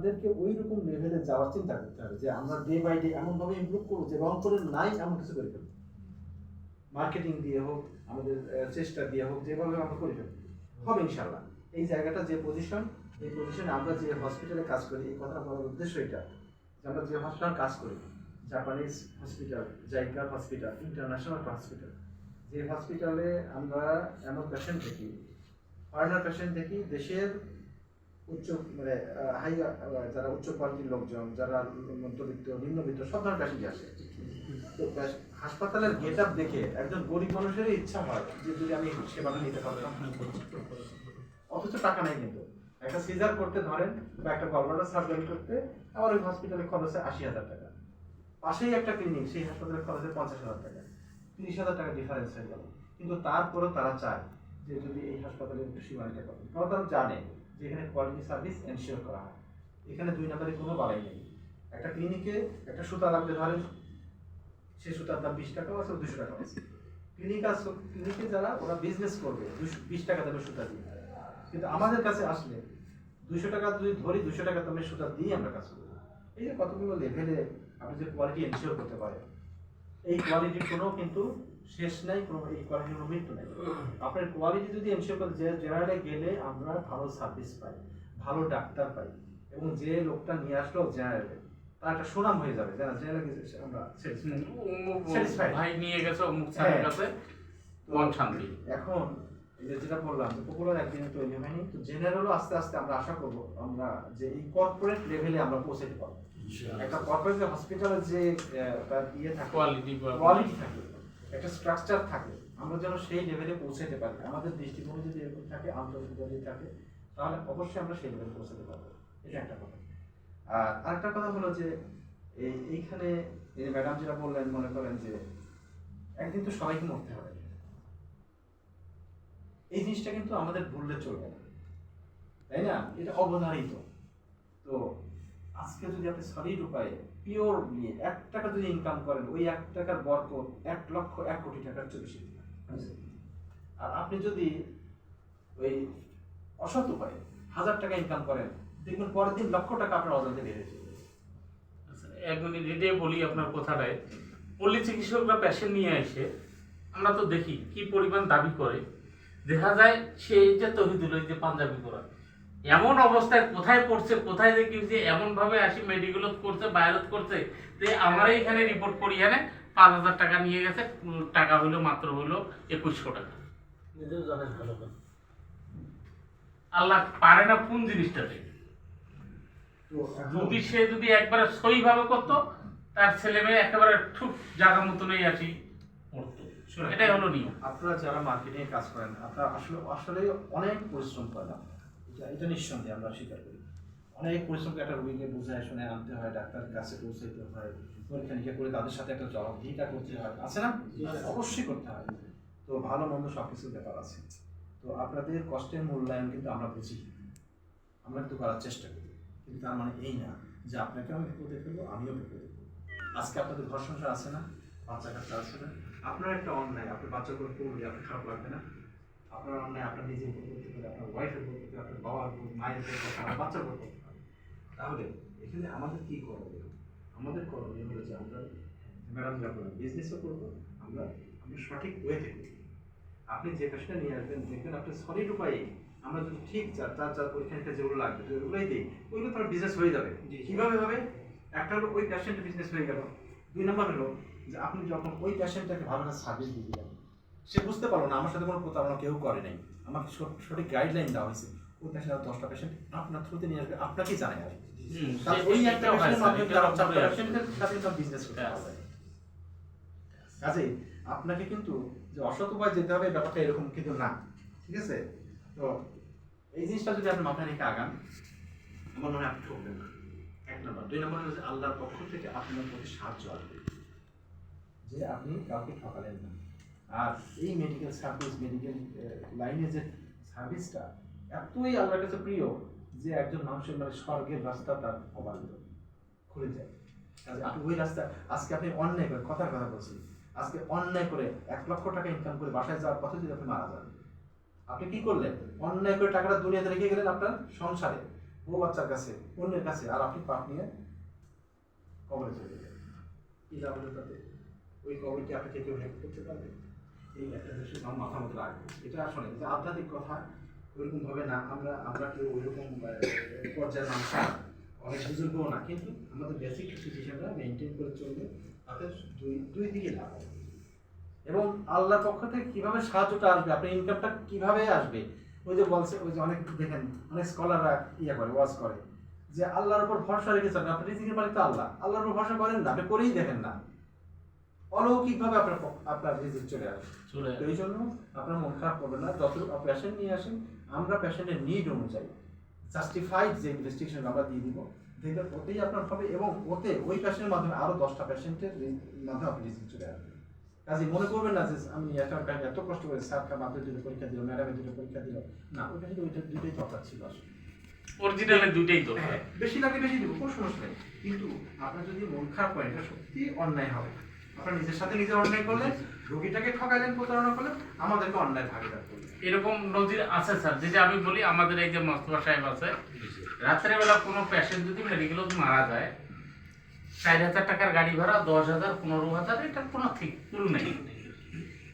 আমাদেরকে ওই রকম লেভেলে যাওয়ার চিন্তা করতে হবে যে আমরা ডে বাই ডে এমনভাবে ইমপ্রুভ করব যে রংপুরের নাই এমন কিছু করে ফেলব। মার্কেটিং দিয়ে হোক, আমাদের চেষ্টা দিয়ে হোক, যেভাবে আমরা করে ফেলব। হবে ইনশাল্লাহ এই জায়গাটা যে পজিশন এই পজিশনে আমরা যে হসপিটালে কাজ করি, এই কথা বলার উদ্দেশ্য এটা যে আমরা যে হসপিটাল কাজ করি জাপানিজ হসপিটাল জাইকার হসপিটাল ইন্টারন্যাশনাল হসপিটাল যে হসপিটালে আমরা এমন পেশেন্ট দেখি ফরেনার পেশেন্ট দেখি, দেশের উচ্চ মানে হাই যারা উচ্চ কোয়ালিটির লোকজন, যারা মধ্যবিত্ত, নিম্নবিত্ত সব ধরনের আসে। তো হাসপাতালের গেট আপ দেখে একজন গরিব মানুষেরই ইচ্ছা হয় যে যদি আমি সেবাটা নিতে পারতাম। অথচ টাকা নেই কিন্তু। একটা সিজার করতে ধরেন বা একটা গলব্লাডার সার্জারি করতে আমার ওই হসপিটালে খরচ হয় আশি হাজার টাকা। পাশেই একটা ক্লিনিক সেই হাসপাতালের খরচ হয় পঞ্চাশ হাজার টাকা। তিরিশ হাজার টাকা ডিফারেন্স হয়ে গেল। কিন্তু তারপরেও তারা চায় যে যদি এই হাসপাতালে একটু সীমা নিতে পারে কারণ তারা জানে যে এখানে কোয়ালিটি সার্ভিস এনশিওর করা হয়। এখানে দুই নম্বরে কোনো বাড়াই নেই। একটা ক্লিনিকে একটা সুতা লাগবে, ধরেন সে সুতার দাম বিশ টাকাও আছে দুশো টাকাও আছে ক্লিনিক আছে ক্লিনিকে যারা, ওরা বিজনেস করবে দুশো বিশ টাকা দামে সুতা দিয়ে। কিন্তু আমাদের কাছে আসলে দুশো টাকা যদি ধরি দুশো টাকা দামে সুতা দিয়ে আমরা কাজ করব। এই যে কতগুলো লেভেলে আপনি যে কোয়ালিটি এনশিওর করতে পারেন, এই কোয়ালিটির কোনো কিন্তু শেষ নাই কোনো এই কোয়ালিটির কোনো মৃত্যু নাই। আপনার কোয়ালিটি যদি এনশিওর করে যে জেনারেলে গেলে আমরা ভালো সার্ভিস পাই ভালো ডাক্তার পাই এবং যে লোকটা নিয়ে আসলো জেনারেলে তার একটা সুনাম হয়ে যাবে জেনারেলে আমরা. ভাই নিয়ে গেছে অমুক স্যারের হ্যাঁ। কাছে মন শান্তি। এখন যে যেটা বললাম যে পপুলার একদিনে তৈরি হয়নি তো জেনারেলও আস্তে আস্তে আমরা আশা করব আমরা যে এই কর্পোরেট লেভেলে আমরা পৌঁছাতে পারব। একটা কর্পোরেট হসপিটালের যে আহ, তার ইয়ে থাকে কোয়ালিটি কোয়ালিটি থাকে একটা স্ট্রাকচার থাকে, আমরা যেন সেই লেভেলে পৌঁছাতে পারি। আমাদের দৃষ্টিভঙ্গি যদি এরকম থাকে আন্তর্জাতিক যদি থাকে, তাহলে অবশ্যই আমরা সেই লেভেলে পৌঁছাতে পারব। এটা একটা কথা। আর আরেকটা কথা হলো যে, এই, এইখানে এই যে ম্যাডাম যেটা বললেন, মনে করেন যে, একদিন তো সবাইকে মরতে হবে। এই জিনিসটা কিন্তু আমাদের ভুললে চলবে না। তাই না? এটা অবধারিত। তো আজকে যদি আপনি সলিড উপায়ে পিওর নিয়ে এক টাকা যদি ইনকাম করেন, ওই এক টাকার বরকত এক লক্ষ এক কোটি টাকার চেয়ে বেশি আর আপনি যদি ওই অসৎ উপায়ে হাজার টাকা ইনকাম করেন, দেখবেন পরের দিন লক্ষ টাকা আপনার অজান্তে বেড়ে যাবে এক মিনিট এটাই বলি আপনার কথাটায়। পল্লী চিকিৎসকরা পেশেন্ট নিয়ে এসে, আমরা তো দেখি কি পরিমাণ দাবি করে। দেখা যায় সে যে তহিদুল যে পাঞ্জাবি করা এমন অবস্থায় কোথায় পড়ছে কোথায় যে এমন ভাবে আসি মেডিকেল করছে বাইরত করছে যে আমার এখানে রিপোর্ট করি এনে পাঁচ হাজার টাকা নিয়ে গেছে টাকা হইল মাত্র হইল একুশশো টাকা। আল্লাহ পারে না কোন জিনিসটাতে তো যদি সে যদি একবারে সইভাবে করতো তার ছেলে মেয়ে একেবারে ঠুক জায়গা মতনই আসি পড়তো। এটাই হলো নিয়ম। আপনারা যারা মার্কেটিং কাজ করেন আপনারা আসলে আসলে অনেক পরিশ্রম করেন। এটা এটা নিঃসন্দেহে আমরা স্বীকার করি। অনেক পরিশ্রম একটা রোগীকে বুঝায় শুনে আনতে হয় ডাক্তারের কাছে পৌঁছাইতে হয় পরীক্ষা নিরীক্ষা করে তাদের সাথে একটা জবাবদিহিতা করতে হয়। আছে না? অবশ্যই করতে হয়। তো ভালো মন্দ সব কিছুর ব্যাপার আছে। তো আপনাদের কষ্টের মূল্যায়ন কিন্তু আমরা বুঝি। আমরা কিন্তু করার চেষ্টা করি। কিন্তু তার মানে এই না যে আপনাকেও আমি বিপদে ফেলব আমিও বিপদে ফেলব আজকে আপনাদের ঘর সংসার আছে না? বাচ্চা কাচ্চা আছে না? আপনার একটা অন্যায় আপনার বাচ্চাগুলো পড়লে আপনার খারাপ লাগবে না। আপনার আপনার নিজের উপর করতে পারে আপনার ওয়াইফের উপর করতে আপনার বাবার উপর মায়ের উপর পারে বাচ্চার উপর তাহলে এখানে আমাদের কি করণীয়? আমাদের করণীয় হলো যে আমরা ম্যাডাম যা করবেন বিজনেসও করব আমরা আমরা সঠিক ওয়েতে করব। আপনি যে পেশেন্টটা নিয়ে আসবেন দেখবেন আপনি সলিড উপায়ে আমরা যদি ঠিক যার যার যার পরীক্ষা যেগুলো লাগবে ওগুলোই দিই। ওইগুলো তোমার বিজনেস হয়ে যাবে। কীভাবে হবে? একটা হলো ওই পেশেন্টের বিজনেস হয়ে গেল। দুই নম্বর হলো যে আপনি যখন ওই পেশেন্টটাকে ভালো সার্ভিস দিয়ে দিলেন সে বুঝতে পারল না আমার সাথে কোনো প্রতারণা কেউ করে নাই। আমাকে সঠিক গাইডলাইন দেওয়া হয়েছে। ওই পেশেন্ট আর দশটা পেশেন্ট আপনার থ্রুতে নিয়ে আসবে আপনাকেই জানাই আসবে হুম, তাহলে ওই একটা পেশেন্টের মাধ্যমে এটাও চারটা পেশেন্টের সাথে কিন্তু বিজনেস করতে Yes. কাজেই আপনাকে কিন্তু যে অসৎ উপায় যেতে হবে ব্যাপারটা এরকম কিন্তু না ঠিক আছে? তো এই জিনিসটা যদি আপনি মাথায় রেখে আগান আমার মনে হয় আপনি ঠকবেন না। এক নম্বর। দুই নম্বর যে আল্লাহর পক্ষ থেকে আপনার প্রতি সাহায্য আসবে। যে আপনি কাউকে ঠকালেন না। আর এই মেডিকেল সার্ভিস মেডিকেল লাইনে যে সার্ভিসটা এতই আল্লাহর কাছে প্রিয় যে একজন মানুষের মানে স্বর্গের রাস্তা তার অবাধিত খুলে যায়। কাজে আপনি ওই রাস্তা, আজকে আপনি অন্যায় করে, কথার কথা বলছি, আজকে অন্যায় করে এক লক্ষ টাকা ইনকাম করে বাসায় যাওয়ার পথে যদি আপনি মারা যান, আপনি কি করলেন? অন্যায় করে টাকাটা দুনিয়াতে রেখে গেলেন আপনার সংসারে, বউ বাচ্চার কাছে, অন্যের কাছে, আর আপনি পাপ নিয়ে কবরে চলে গেলেন। কি লাভ হলো তাতে? ওই কবর কি আপনাকে কেউ হেল্প করতে পারবে? এই একটা বিষয় আমার মাথা মতো রাখবে। এটা আসলে যে আধ্যাত্মিক কথা ওইরকম ভাবে না, আমরা আমরা কেউ ওইরকম পর্যায়ের মানুষ অনেক বুজুর্গও না, কিন্তু আমাদের বেসিক কিছু সিচুয়েশনটা মেনটেন করে চললে তাতে দুই দুই দিকে লাভ হবে। এবং আল্লাহর পক্ষ থেকে কীভাবে সাহায্যটা আসবে, আপনার ইনকামটা কীভাবে আসবে? ওই যে বলছে, ওই যে অনেক দেখেন, অনেক স্কলাররা ইয়ে করে, ওয়াজ করে, যে আল্লাহর উপর ভরসা রেখে চলেন আপনি রিজিকের মালিক তো আল্লাহ। আল্লাহর উপর ভরসা করেন না, আপনি করেই দেখেন না। অলৌকিকভাবে আপনার আপনার রিজিক চলে আসবে এই জন্য আপনার মন খারাপ করবেন না। যত পেশেন্ট নিয়ে আসেন আমরা পেশেন্টের নিড অনুযায়ী জাস্টিফাইড যে ইনভেস্টিগেশন আমরা দিয়ে দিব দেখবেন ওতেই আপনার হবে এবং ওতে ওই পেশেন্টের মাধ্যমে আরও দশটা পেশেন্টের মাধ্যমে আপনি রিজিক চলে আসবে। কাজে মনে করবেন না যে আমি এত এত কষ্ট করে স্যার মাত্র দুটো পরীক্ষা দিল ম্যাডামের দুটো পরীক্ষা দিল। না ওই পেশেন্ট ওইটা দুটোই দরকার ছিল আসলে। অরিজিনালে দুইটাই তো হ্যাঁ, বেশি লাগে বেশি দিব কোনো সমস্যা নেই। কিন্তু আপনার যদি মন খারাপ করেন এটা সত্যি অন্যায় হবে। আপনার নিজের সাথে নিজে অন্যায় করলেন রোগীটাকে ঠকাইলেন প্রতারণা করলেন আমাদেরকে অন্যায় ভাগিদার করলেন এরকম নজির আছে স্যার যেটা আমি বলি আমাদের এই যে মস্তফা সাহেব আছে রাত্রে বেলা কোনো পেশেন্ট যদি মেডিকেল মারা যায় চার হাজার টাকার গাড়ি ভাড়া দশ হাজার পনেরো হাজার এটা কোনো ঠিক নেই।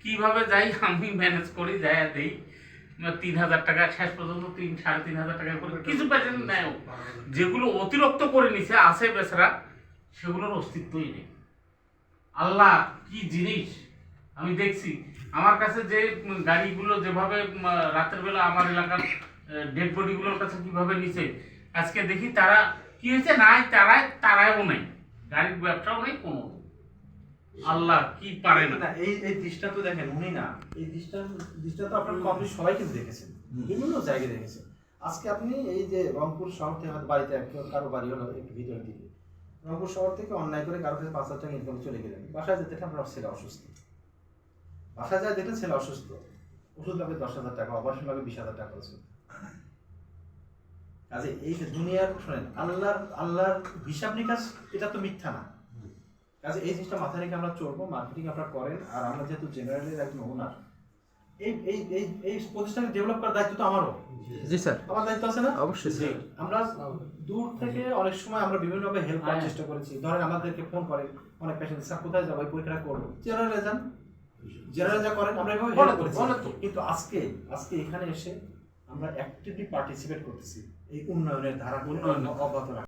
কীভাবে যাই আমি ম্যানেজ করি যাই দিই তিন হাজার টাকা শেষ পর্যন্ত তিন সাড়ে তিন হাজার টাকা করে কিছু পেশেন্ট নেয় যেগুলো অতিরিক্ত করে নিছে আছে বেচারা সেগুলোর অস্তিত্বই নেই। আল্লাহ কি জিনিস? আমি দেখছি। আমার কাছে যে গাড়িগুলো যেভাবে রাতের বেলা আমার এলাকার ডেড বডিগুলোর কাছে কীভাবে নিছে আজকে দেখি তারা কি হয়েছে? নাই তারাই তারাও নেই। গাড়ির ব্যবসাও নেই কোনো। আল্লাহ কি পারে না। এই এই দৃষ্টা তো দেখেন উনি না। এই দৃষ্টা দৃষ্টা তো আপনার আপনি সবাই কিন্তু দেখেছেন বিভিন্ন জায়গায় দেখেছেন আজকে আপনি এই যে রংপুর শহর থেকে বাড়িতে এক- কারও বাড়ি হলো একটু ভিতরের দিকে। রংপুর শহর থেকে অন্যায় করে কারও কাছে পাঁচ হাজার টাকা ইনকাম চলে গেলেন। বাসায় যেতে আপনার ছেলে অসুস্থ। বাসায় যায় দেখলেন ছেলে অসুস্থ। ওষুধ লাগবে দশ হাজার টাকা অপারেশন লাগবে বিশ হাজার টাকা ওষুধ। কাজে এই যে দুনিয়ার, শোনেন, আল্লাহর আল্লাহর হিসাব নিকাশ, এটা তো মিথ্যা না। কাজে এই জিনিসটা মাথায় রেখে আমরা চলবো মার্কেটিং আপনারা করেন, আর আমরা যেহেতু জেনারেলের একজন ওনার এই এই এই এই প্রতিষ্ঠানকে ডেভেলপ করার দায়িত্ব তো আমারও। জি স্যার। আমার দায়িত্ব আছে না? অবশ্যই স্যার। আমরা দূর থেকে অনেক সময় আমরা বিভিন্নভাবে হেল্প করার হ্যাঁ। চেষ্টা করেছি। ধরেন আমাদেরকে ফোন করে অনেক পেশেন্ট স্যার কোথায় যাব? এই পরীক্ষাটা করব। জেনারেলে যান। জেনারেল যা করেন আমরা এভাবে তো, করেছি। কিন্তু আজকে আজকে এখানে এসে আমরা অ্যাক্টিভলি পার্টিসিপেট করতেছি। এই উন্নয়নের ধারা উন্নয়নের। অব্যাহত